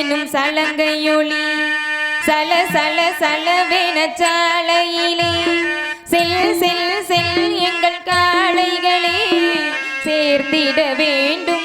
எனும் சலங்கையொளி சல சல சலவென சாலையிலே. செல் செல் செல் எங்கள் காளைகளே. சேர்த்திட வேண்டும்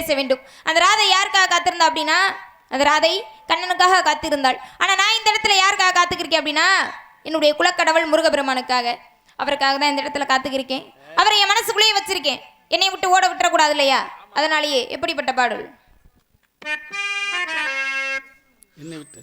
பேச வேண்டும் அந்த ராதை யாருக்காக காத்திருந்தா அப்படின்னா அந்த ராதை கண்ணனுக்காக காத்திருந்தாள். ஆனால் நான் இந்த இடத்துல யாருக்காக காத்துக்கிருக்கேன் அப்படின்னா என்னுடைய குலக்கடவுள் முருகபெருமானுக்காக. அவருக்காக தான் இந்த இடத்துல காத்துக்கிருக்கேன். அவரை என் மனசுக்குள்ளேயே வச்சிருக்கேன். என்னை விட்டு ஓட விட்டுறக்கூடாது இல்லையா? அதனாலேயே எப்படிப்பட்ட பாடல்? என்னை விட்டு?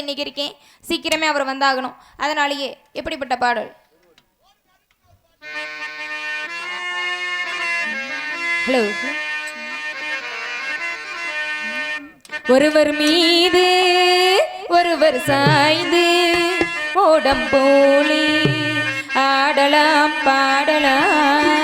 நிலையில் இருக்கேன் சீக்கிரமே அவர் வந்தாகணும். அதனாலேயே எப்படிப்பட்ட பாடல்? ஹலோ ஒருவர் மீது ஒருவர் சாய்ந்து ஓடம் போலி ஆடலாம் பாடலாம்.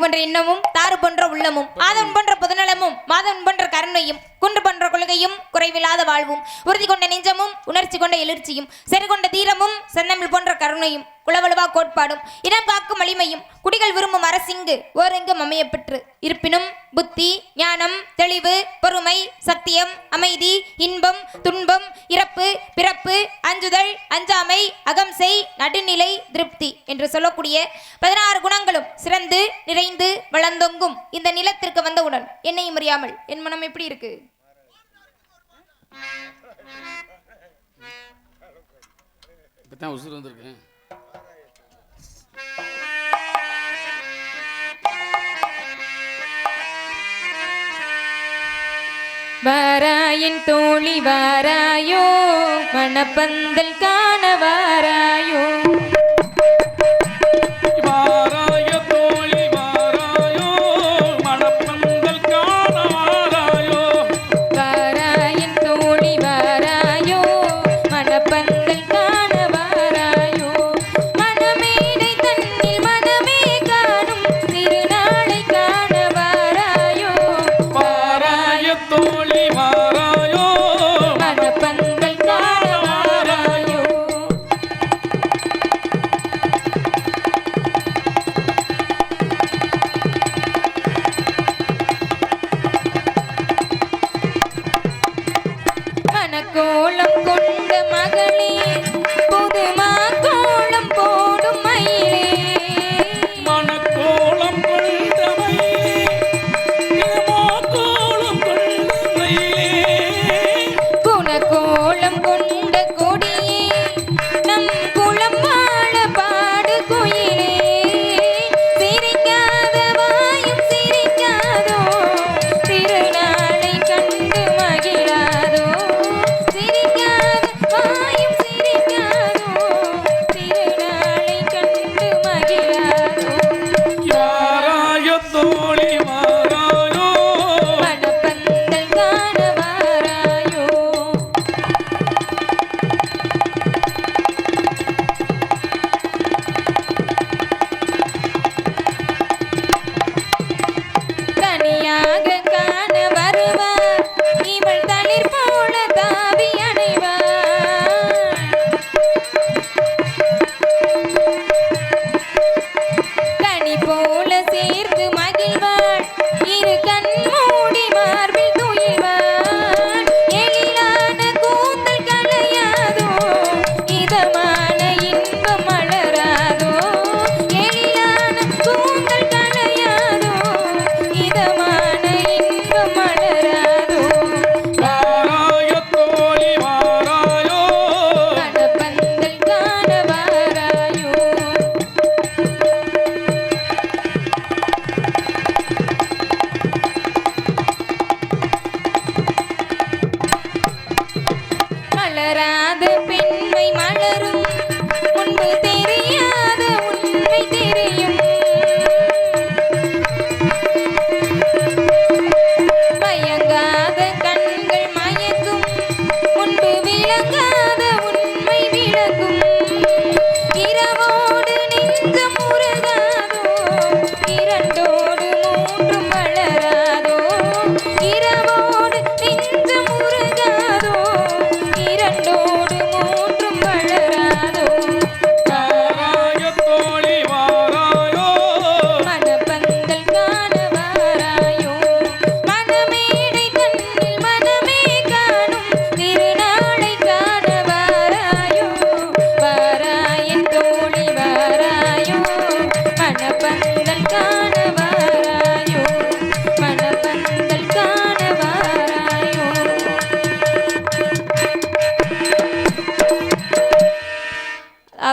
போன்ற எண்ணமும் தாறு போன்ற உள்ளமும் மாதவன் போன்ற பொதுநலமும் மாதவன் போன்ற கருணையும் குன்று போன்ற கொள்கையும் குறைவில்லாத வாழ்வும் உறுதி கொண்ட நெஞ்சமும் உணர்ச்சி கொண்ட எழுச்சியும் செருகொண்ட தீரமும் செந்தமிழ் போன்ற கருணையும் உளவலுவா கோட்பாடும் இனம் காக்கும் வலிமையும் குடிகள் விரும்பும் அரசிங்கு ஓரெங்கும் அமையப்பெற்று இருப்பினும் புத்தி ஞானம் தெளிவு பொறுமை சத்தியம் அமைதி இன்பம் துன்பம் இறப்பு பிறப்பு அஞ்சுதல் அஞ்சாமை அகம்சை நடுநிலை திருப்தி என்று சொல்லக்கூடிய பதினாறு குணங்களும் சிறந்து நிறைந்து வளர்ந்தொங்கும் இந்த நிலத்திற்கு வந்தவுடன் என்னையும் அறியாமல் என் மனம் எப்படி இருக்கு? இப்போ தான் உசுறு வந்திருக்கேன் வாராயின் தோழி வாராயோ மணப்பந்தல் காண வாராயோ.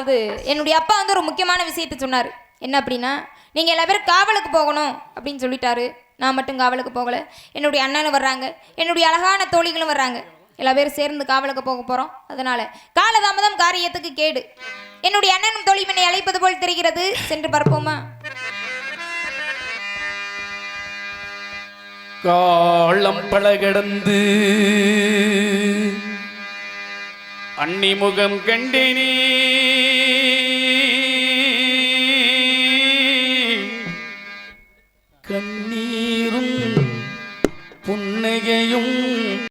அதாவது என்னுடைய அப்பா வந்து ஒரு முக்கியமான விஷயத்தை சொன்னார். என்ன அப்படின்னா நீங்கள் எல்லா பேரும் காவலுக்கு போகணும் அப்படின்னு சொல்லிட்டாரு. நான் மட்டும் காவலுக்கு போகலை. என்னுடைய அண்ணனும் வர்றாங்க. என்னுடைய அழகான தோழிகளும் வர்றாங்க. எல்லா பேரும் சேர்ந்து காவலுக்கு போக போகிறோம் அதனால காலதாமதம் காரியத்துக்கு கேடு. என்னுடைய அண்ணனும் தோழி என்னை அழைப்பது போல் தெரிகிறது. சென்று பார்ப்போமா? காலம் பல கடந்து அன்னிமுகம் கண்டினே.